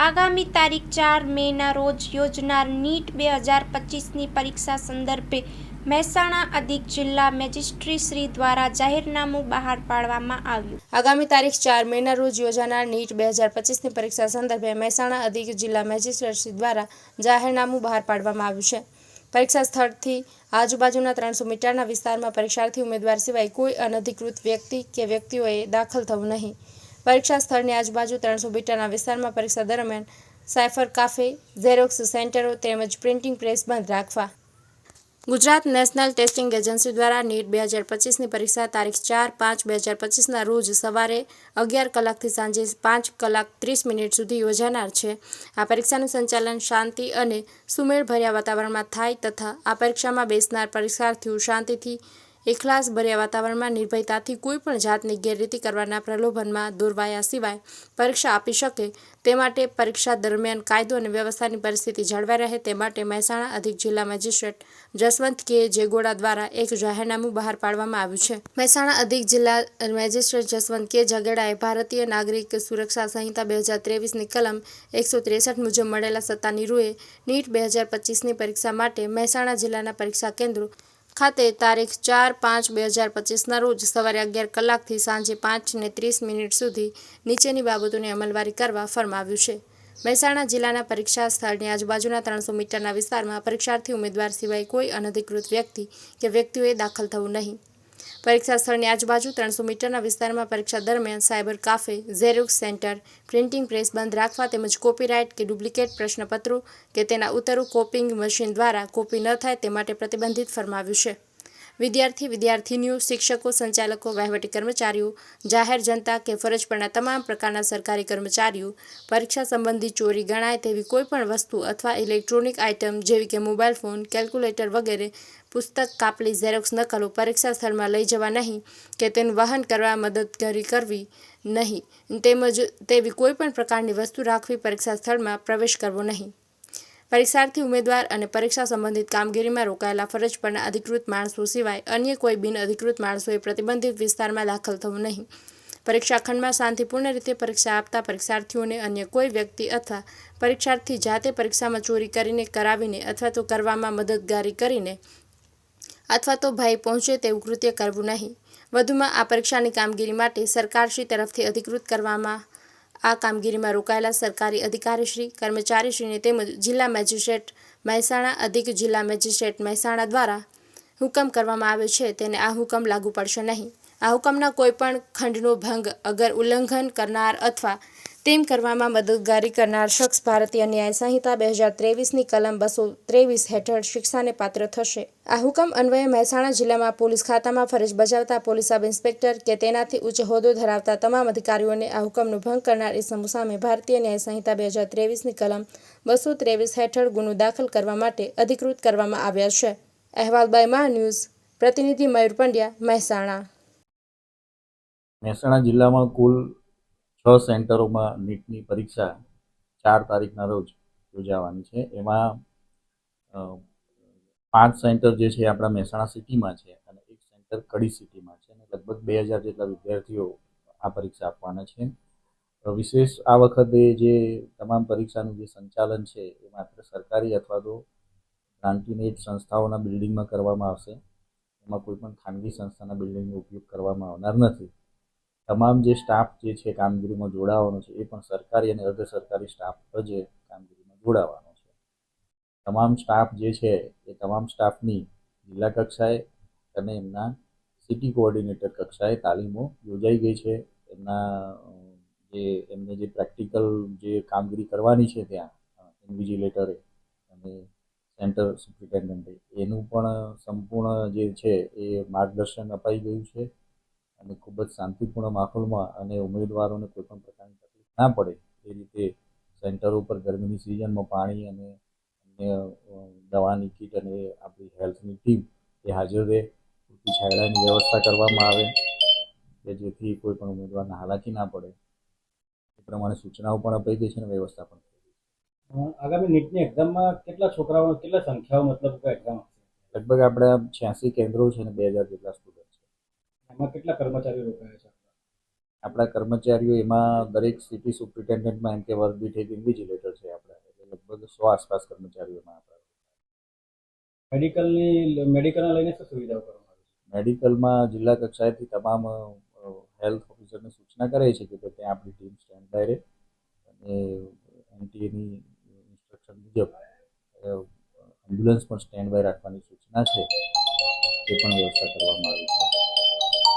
આગામી તારીખ ચાર મેના રોજ યોજનાર નીટ બે હજાર પચીસની પરીક્ષા સંદર્ભે મહેસાણા અધિક જિલ્લા મેજિસ્ટ્રી શ્રી દ્વારા જાહેરનામું બહાર પાડવામાં આવ્યું. આગામી તારીખ ચાર મેના રોજ યોજાનાર નીટ બે હજાર પચીસની પરીક્ષા સંદર્ભે મહેસાણા અધિક જિલ્લા મેજિસ્ટ્રેટશ્રી દ્વારા જાહેરનામું બહાર પાડવામાં આવ્યું છે. પરીક્ષા સ્થળથી આજુબાજુના ત્રણસો મીટરના વિસ્તારમાં પરીક્ષાર્થી ઉમેદવાર સિવાય કોઈ અનધિકૃત વ્યક્તિ કે વ્યક્તિઓએ દાખલ થવું નહીં. પરીક્ષા સ્થળની આજુબાજુ ત્રણસો મીટરના વિસ્તારમાં પરીક્ષા દરમિયાન સાયફર કાફે, ઝેરોક્સ સેન્ટરો તેમજ પ્રિન્ટિંગ પ્રેસ બંધ રાખવા. ગુજરાત નેશનલ ટેસ્ટિંગ એજન્સી દ્વારા નીટ બે હજાર પચીસની પરીક્ષા તારીખ ચાર પાંચ બે હજાર પચીસના રોજ સવારે અગિયાર કલાકથી સાંજે પાંચ કલાક ત્રીસ મિનિટ સુધી યોજાનાર છે. આ પરીક્ષાનું સંચાલન શાંતિ અને સુમેળભર્યા વાતાવરણમાં થાય તથા આ પરીક્ષામાં બેસનાર પરીક્ષાર્થીઓ શાંતિથી એકલાસભર્યા વાતાવરણમાં નિર્ભયતાથી કોઈપણ જાતની ગેરરીતિ કરવાના પ્રલોભનમાં દોરવાયા સિવાય પરીક્ષા આપી શકે તે માટે પરીક્ષા દરમિયાન કાયદો અને વ્યવસ્થાની પરિસ્થિતિ જળવાઈ રહે તે માટે મહેસાણા અધિક જિલ્લા મેજિસ્ટ્રેટ જસવંત કે જેગોડા દ્વારા એક જાહેરનામું બહાર પાડવામાં આવ્યું છે. મહેસાણા અધિક જિલ્લા મેજિસ્ટ્રેટ જસવંત કે જગેડાએ ભારતીય નાગરિક સુરક્ષા સંહિતા બે હજાર ત્રેવીસની કલમ એકસો ત્રેસઠ મુજબ મળેલા સત્તાની રૂએ નીટ બે હજાર પચીસની પરીક્ષા માટે મહેસાણા જિલ્લાના પરીક્ષા કેન્દ્રો ખાતે તારીખ ચાર પાંચ બે હજાર પચીસના રોજ સવારે અગિયાર કલાકથી સાંજે પાંચને ત્રીસ મિનિટ સુધી નીચેની બાબતોની અમલવારી કરવા ફરમાવ્યું છે. મહેસાણા જિલ્લાના પરીક્ષા સ્થળની આજુબાજુના ત્રણસો મીટરના વિસ્તારમાં પરીક્ષાર્થી ઉમેદવાર સિવાય કોઈ અનધિકૃત વ્યક્તિ કે વ્યક્તિઓએ દાખલ થવું નહીં. પરીક્ષા સ્થળની આજુબાજુ ત્રણસો મીટરના વિસ્તારમાં પરીક્ષા દરમિયાન cyber cafe xerox centre, printing press બંધ રાખવા તેમજ કોપીરાઇટ કે ડુપ્લિકેટ પ્રશ્નપત્રો કે તેના ઉતરું કોપિંગ મશીન દ્વારા કોપી ન થાય તે માટે પ્રતિબંધિત ફરમાવ્યું છે. વિદ્યાર્થી વિદ્યાર્થીનીઓ શિક્ષકો, સંચાલકો, વહીવટી કર્મચારીઓ, જાહેર જનતા કે ફરજ પરના તમામ પ્રકારના સરકારી કર્મચારીઓ, પરીક્ષા સંબંધી ચોરી ગણાય તેવી કોઈપણ વસ્તુ અથવા ઇલેક્ટ્રોનિક આઇટમ જેવી કે મોબાઈલ ફોન, કેલ્ક્યુલેટર વગેરે પુસ્તક કાપલી ઝેરોક્સ નકલો પરીક્ષા સ્થળમાં લઈ જવા નહીં કે તેનું વહન કરવા મદદગારી કરવી નહીં. તેમજ તેવી કોઈપણ પ્રકારની વસ્તુ રાખવી પરીક્ષા સ્થળમાં પ્રવેશ કરવો નહીં. પરીક્ષાર્થી ઉમેદવાર અને પરીક્ષા સંબંધિત કામગીરીમાં રોકાયેલા ફરજ પરના અધિકૃત માણસો સિવાય અન્ય કોઈ બિન અધિકૃત માણસોએ પ્રતિબંધિત વિસ્તારમાં દાખલ થવું નહીં. પરીક્ષા ખંડમાં શાંતિપૂર્ણ રીતે પરીક્ષા આપતા પરીક્ષાર્થીઓને અન્ય કોઈ વ્યક્તિ અથવા પરીક્ષાર્થી જાતે પરીક્ષામાં ચોરી કરીને કરાવીને અથવા તો કરવામાં મદદગારી કરીને અથવા તો ભય પહોંચે તેવું કૃત્ય કરવું નહીં. વધુમાં આ પરીક્ષાની કામગીરી માટે સરકારશ્રી તરફથી અધિકૃત કરવામાં આ કામગીરીમાં રોકાયેલા સરકારી અધિકારીશ્રી, કર્મચારીશ્રીને તેમજ જિલ્લા મેજિસ્ટ્રેટ મહેસાણા, અધિક જિલ્લા મેજિસ્ટ્રેટ મહેસાણા દ્વારા હુકમ કરવામાં આવ્યો છે. તેને આ હુકમ લાગુ પડશે નહીં. આ હુકમના કોઈપણ ખંડનો ભંગ, અગર ઉલ્લંઘન કરનાર અથવા તેમ કરવામાં મદદગારી કરનાર શખ્સ ભારતીય ન્યાય સંહિતા બે હજાર ત્રેવીસની કલમ બસો ત્રેવીસ હેઠળ શિક્ષાને પાત્ર થશે. આ હુકમ અન્વયે મહેસાણા જિલ્લામાં પોલીસ ખાતામાં ફરજ બજાવતા પોલીસ સબ ઇન્સ્પેક્ટર કે તેનાથી ઉચ્ચ હોદ્દો ધરાવતા તમામ અધિકારીઓને આ હુકમનો ભંગ કરનાર ઇસમો સામે ભારતીય ન્યાય સંહિતા બે હજાર ત્રેવીસની કલમ બસો ત્રેવીસ હેઠળ ગુનો દાખલ કરવા માટે અધિકૃત કરવામાં આવ્યા છે. અહેવાલ બાય મા ન્યૂઝ, પ્રતિનિધિ મયુર પંડ્યા, મહેસાણા. મહેસાણા જિલ્લામાં કુલ છ સેન્ટરોમાં નીટની પરીક્ષા ચાર તારીખના રોજ યોજાવાની છે. એમાં પાંચ સેન્ટર જે છે આપણા મહેસાણા સિટીમાં છે અને એક સેન્ટર કડી સિટીમાં છે અને લગભગ બે હજાર જેટલા વિદ્યાર્થીઓ આ પરીક્ષા આપવાના છે. વિશેષ આ વખતે જે તમામ પરીક્ષાનું જે સંચાલન છે એ માત્ર સરકારી અથવા તો ગ્રાન્ટીનેટ સંસ્થાઓના બિલ્ડિંગમાં કરવામાં આવશે. એમાં કોઈ પણ ખાનગી સંસ્થાના બિલ્ડિંગનો ઉપયોગ કરવામાં આવનાર નથી. તમામ જે સ્ટાફ જે છે કામગીરીમાં જોડાવાનો છે, એ પણ સરકારી અને અર્ધ સરકારી સ્ટાફ જ કામગીરીમાં જોડાવાનો છે. તમામ સ્ટાફ જે છે, એ તમામ સ્ટાફની જિલ્લા કક્ષાએ અને એમના સિટી કોઓર્ડિનેટર કક્ષાએ તાલીમો યોજાઈ ગઈ છે. એમના, જે, એમને જે પ્રેક્ટિકલ જે કામગીરી કરવાની છે ત્યાં ઇન્વિજિલેટરે અને સેન્ટર સુપ્રિન્ટેન્ડન્ટે એનું પણ સંપૂર્ણ જે છે, એ માર્ગદર્શન અપાઈ ગયું છે. અને ખૂબ જ શાંતિપૂર્ણ માહોલમાં અને ઉમેદવારોને કોઈ પણ પ્રકારની તકલીફ ના પડે એ રીતે સેન્ટર ઉપર ગરમીની સિઝનમાં પાણી અને અન્ય દવાની કીટ અને આપણી હેલ્થની ટીમ એ હાજર રહે. પૂરતી છાયડાની વ્યવસ્થા કરવામાં આવે કે જેથી કોઈ પણ ઉમેદવારને હાલાકી ના પડે. એ પ્રમાણે સૂચનાઓ પણ અપાઈ ગઈ છે અને વ્યવસ્થા પણ આગામી નીટની એક્ઝામમાં કેટલા છોકરાઓ કેટલા સંખ્યાઓ મતલબ એક્ઝામ લગભગ આપણે છ્યાસી કેન્દ્રો છે અને બે હજાર જેટલા સ્ટુડન્ટ એમાં કેટલા કર્મચારીઓ રોકાયા છે આપણા? કર્મચારીઓ એમાં દરેક સિટી સુપ્રિન્ટેન્ડન્ટમાં એમ કે વર્ગ દીઠ એક ઇન્વિજિલેટર છે આપણા. એટલે લગભગ સો આસપાસ કર્મચારીઓમાં આપણા મેડિકલની મેડિકલને લઈને શું સુવિધાઓ કરવામાં આવી છે? મેડિકલમાં જિલ્લા કક્ષાએથી તમામ હેલ્થ ઓફિસરને સૂચના કરે છે કે ત્યાં આપણી ટીમ સ્ટેન્ડ બાય રહે અને એનટીએની ઇન્સ્ટ્રક્શન મુજબ એમ્બ્યુલન્સ પણ સ્ટેન્ડ બાય રાખવાની સૂચના છે. તે પણ વ્યવસ્થા કરવામાં આવી છે.